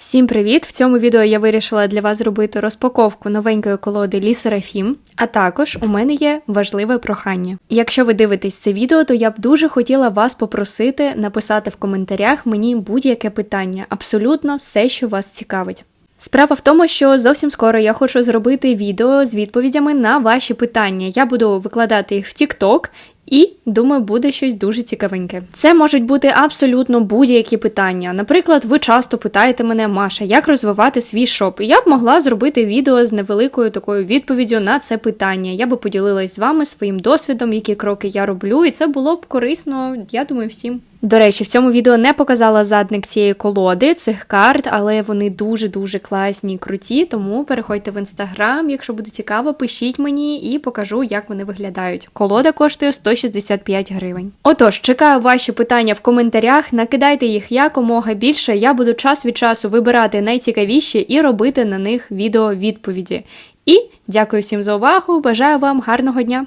Всім привіт! В цьому відео я вирішила для вас зробити розпаковку новенької колоди Лі Серафім, а також у мене є важливе прохання. Якщо ви дивитесь це відео, то я б дуже хотіла вас попросити написати в коментарях мені будь-яке питання, абсолютно все, що вас цікавить. Справа в тому, що зовсім скоро я хочу зробити відео з відповідями на ваші питання. Я буду викладати їх в TikTok і думаю, буде щось дуже цікавеньке. Це можуть бути абсолютно будь-які питання. Наприклад, ви часто питаєте мене, Маша, як розвивати свій шоп. Я б могла зробити відео з невеликою такою відповіддю на це питання. Я би поділилась з вами своїм досвідом, які кроки я роблю, і це було б корисно, я думаю, всім. До речі, в цьому відео не показала задник цієї колоди, цих карт, але вони дуже-дуже класні і круті, тому переходьте в інстаграм, якщо буде цікаво, пишіть мені і покажу, як вони виглядають. Колода коштує 165 гривень. Отож, чекаю ваші питання в коментарях, накидайте їх якомога більше. Я буду час від часу вибирати найцікавіші і робити на них відео відповіді. І дякую всім за увагу! Бажаю вам гарного дня!